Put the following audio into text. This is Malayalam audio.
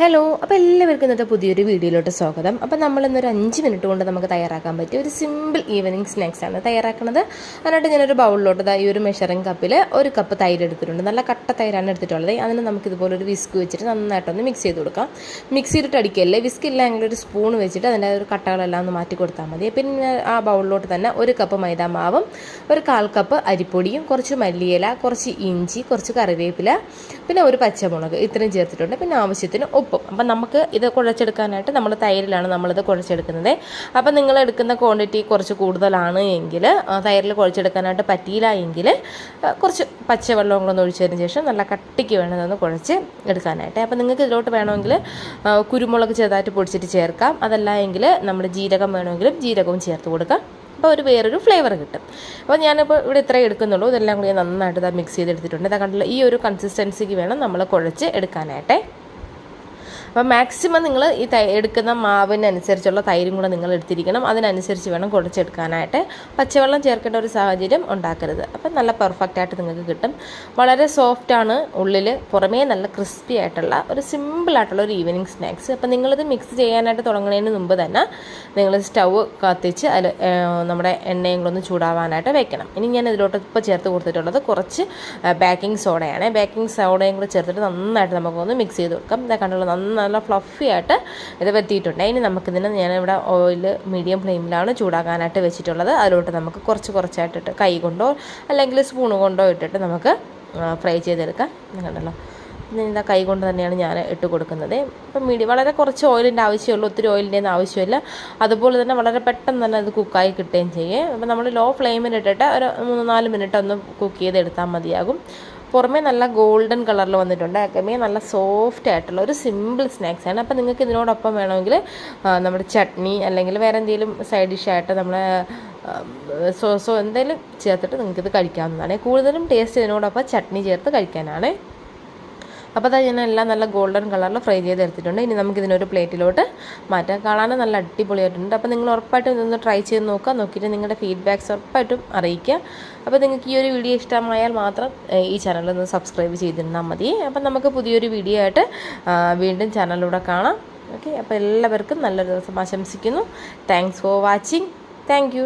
ഹലോ അപ്പോൾ എല്ലാവർക്കും ഇന്നത്തെ പുതിയൊരു വീഡിയോയിലോട്ട് സ്വാഗതം. അപ്പോൾ നമ്മൾ ഇന്നൊരു അഞ്ച് മിനിറ്റ് കൊണ്ട് നമുക്ക് തയ്യാറാക്കാൻ പറ്റിയ ഒരു സിമ്പിൾ ഈവനിങ് സ്നാക്സാണ് തയ്യാറാക്കുന്നത് അതിനായിട്ട് ഞാനൊരു ബൗളിലോട്ട് ഈ ഒരു മെഷറിംഗ് കപ്പിൽ ഒരു കപ്പ് തൈര് എടുത്തിട്ടുണ്ട്. നല്ല കട്ട തൈരാണ് എടുത്തിട്ടുള്ളത്. അതിന് നമുക്ക് ഇതുപോലെ ഒരു വിസ്ക് വെച്ചിട്ട് നന്നായിട്ടൊന്ന് മിക്സ് ചെയ്ത് കൊടുക്കാം. മിക്സ് ചെയ്തിട്ട് അടിക്കല്ലേ? വിസ്ക് ഇല്ലെങ്കിൽ ഒരു സ്പൂൺ വെച്ചിട്ട് അതിന്റെ ഒരു കട്ടകളെല്ലാം ഒന്ന് മാറ്റി കൊടുത്താൽ മതി. പിന്നെ ആ ബൗളിലോട്ട് തന്നെ ഒരു കപ്പ് മൈദാ മാവും ഒരു കാൽ കപ്പ് അരിപ്പൊടിയും കുറച്ച് മല്ലിയില കുറച്ച് ഇഞ്ചി കുറച്ച് കറിവേപ്പില പിന്നെ ഒരു പച്ചമുളക് ഇത്രയും ചേർത്തിട്ടുണ്ട്. പിന്നെ ആവശ്യത്തിന് ഉപ്പും. അപ്പം നമുക്ക് ഇത് കുഴച്ചെടുക്കാനായിട്ട് നമ്മൾ തൈരിലാണ് നമ്മളിത് കുഴച്ചെടുക്കുന്നത്. അപ്പം നിങ്ങൾ എടുക്കുന്ന ക്വാണ്ടിറ്റി കുറച്ച് കൂടുതലാണ് എങ്കിൽ തൈരിൽ കുഴച്ചെടുക്കാനായിട്ട് പറ്റിയില്ല എങ്കിൽ കുറച്ച് പച്ചവെള്ളവും കൂടെ ഒന്ന് ഒഴിച്ചതിന് ശേഷം നല്ല കട്ടിക്ക് വേണം ഇതൊന്ന് കുഴച്ച് എടുക്കാനായിട്ട്. അപ്പം നിങ്ങൾക്ക് ഇതിലോട്ട് വേണമെങ്കിൽ കുരുമുളക് ചെറുതായിട്ട് പൊടിച്ചിട്ട് ചേർക്കാം. അതല്ല എങ്കിൽ നമ്മൾ ജീരകം വേണമെങ്കിലും ജീരകവും ചേർത്ത് കൊടുക്കാം. അപ്പോൾ ഒരു വേറൊരു ഫ്ലേവർ കിട്ടും. അപ്പോൾ ഞാനിപ്പോൾ ഇവിടെ ഇത്രയും എടുക്കുന്നുള്ളൂ. ഇതെല്ലാം കൂടി നന്നായിട്ട് ഇതാ മിക്സ് ചെയ്തെടുത്തിട്ടുണ്ട്. ഇതാ കണ്ടില്ല ഈ ഒരു കൺസിസ്റ്റൻസിക്ക് വേണം നമ്മൾ കുഴച്ച് എടുക്കാനായിട്ടേ. അപ്പോൾ മാക്സിമം നിങ്ങൾ ഈ തൈ എടുക്കുന്ന മാവിനനുസരിച്ചുള്ള തൈരും കൂടെ നിങ്ങൾ എടുത്തിരിക്കണം. അതിനനുസരിച്ച് വേണം കുഴച്ചെടുക്കാനായിട്ട് പച്ചവെള്ളം ചേർക്കേണ്ട ഒരു സാഹചര്യം ഉണ്ടാക്കരുത്. അപ്പം നല്ല പെർഫെക്റ്റ് ആയിട്ട് നിങ്ങൾക്ക് കിട്ടും. വളരെ സോഫ്റ്റ് ആണ് ഉള്ളിൽ പുറമേ നല്ല ക്രിസ്പി ആയിട്ടുള്ള ഒരു സിമ്പിൾ ആയിട്ടുള്ള ഒരു ഈവനിങ് സ്നാക്സ് അപ്പം നിങ്ങളിത് മിക്സ് ചെയ്യാനായിട്ട് തുടങ്ങുന്നതിന് മുമ്പ് തന്നെ നിങ്ങൾ സ്റ്റൗ കത്തിച്ച് അതിൽ നമ്മുടെ എണ്ണയും കൂടെ ഒന്ന് ചൂടാവാനായിട്ട് വെക്കണം. ഇനി ഞാൻ ഇതിലോട്ട് ഇപ്പോൾ ചേർത്ത് കൊടുത്തിട്ടുള്ളത് കുറച്ച് ബേക്കിംഗ് സോഡയാണ് ബേക്കിംഗ് സോഡയും കൂടെ ചേർത്തിട്ട് നന്നായിട്ട് നമുക്കൊന്ന് മിക്സ് ചെയ്ത് കൊടുക്കാം. ഇതാ കണ്ടുള്ള നന്ന നല്ല ഫ്ലഫി ആയിട്ട് ഇത് വെത്തിയിട്ടുണ്ട്. ഇനി നമുക്കിതിന് ഞാനിവിടെ ഓയിൽ മീഡിയം ഫ്ലെയിമിലാണ് ചൂടാക്കാനായിട്ട് വെച്ചിട്ടുള്ളത്. അതിലോട്ട് നമുക്ക് കുറച്ച് കുറച്ചായിട്ടിട്ട് കൈ കൊണ്ടോ അല്ലെങ്കിൽ സ്പൂൺ കൊണ്ടോ ഇട്ടിട്ട് നമുക്ക് ഫ്രൈ ചെയ്തെടുക്കാം. കണ്ടല്ലോ. ഇതാ കൈ കൊണ്ട് തന്നെയാണ് ഞാൻ ഇട്ട് കൊടുക്കുന്നത്. ഇപ്പം മീഡിയം വളരെ കുറച്ച് ഓയിലിന്റെ ആവശ്യമുള്ളൂ. ഒത്തിരി ഓയിലിന്റെ ഒന്നും ആവശ്യമില്ല. അതുപോലെ തന്നെ വളരെ പെട്ടെന്ന് തന്നെ അത് കുക്കായി കിട്ടുകയും ചെയ്യും. അപ്പം നമ്മൾ ലോ ഫ്ലെയിമിൽ ഇട്ടിട്ട് ഒരു മൂന്ന് നാല് മിനിറ്റ് ഒന്ന് കുക്ക് ചെയ്തെടുത്താൽ മതിയാകും. പുറമേ നല്ല ഗോൾഡൻ കളറിൽ വന്നിട്ടുണ്ട്. അകമേ നല്ല സോഫ്റ്റ് ആയിട്ടുള്ള ഒരു സിമ്പിൾ സ്നാക്സ് ആണ്. അപ്പോൾ നിങ്ങൾക്ക് ഇതിനോടൊപ്പം വേണമെങ്കിൽ നമ്മുടെ ചട്നി അല്ലെങ്കിൽ വേറെ എന്തെങ്കിലും സൈഡ് ഡിഷായിട്ട് നമ്മൾ സോസോ എന്തെങ്കിലും ചേർത്തിട്ട് നിങ്ങൾക്കിത് കഴിക്കാവുന്നതാണ്. കൂടുതലും ടേസ്റ്റ് ഇതിനോടൊപ്പം ചട്നി ചേർത്ത് കഴിക്കാനാണ്. അപ്പോൾ അതാ ഞാൻ എല്ലാം നല്ല ഗോൾഡൻ കളറിൽ ഫ്രൈ ചെയ്ത് എടുത്തിട്ടുണ്ട്. ഇനി നമുക്ക് ഇതിനൊരു പ്ലേറ്റിലോട്ട് മാറ്റാം. കാണാനും നല്ല അടിപൊളിയായിട്ടുണ്ട്. അപ്പോൾ നിങ്ങൾ ഉറപ്പായിട്ടും ഇതൊന്ന് ട്രൈ ചെയ്ത് നോക്കുക. നോക്കിയിട്ട് നിങ്ങളുടെ ഫീഡ്ബാക്ക്സ് ഉറപ്പായിട്ടും അറിയിക്കുക. അപ്പോൾ നിങ്ങൾക്ക് ഈ ഒരു വീഡിയോ ഇഷ്ടമായാൽ മാത്രം ഈ ചാനൽ ഒന്ന് സബ്സ്ക്രൈബ് ചെയ്തിരുന്നാൽ മതി. അപ്പം നമുക്ക് പുതിയൊരു വീഡിയോ ആയിട്ട് വീണ്ടും ചാനലിലൂടെ കാണാം. ഓക്കെ അപ്പോൾ എല്ലാവർക്കും നല്ലൊരു ദിവസം ആശംസിക്കുന്നു. Thanks for watching thank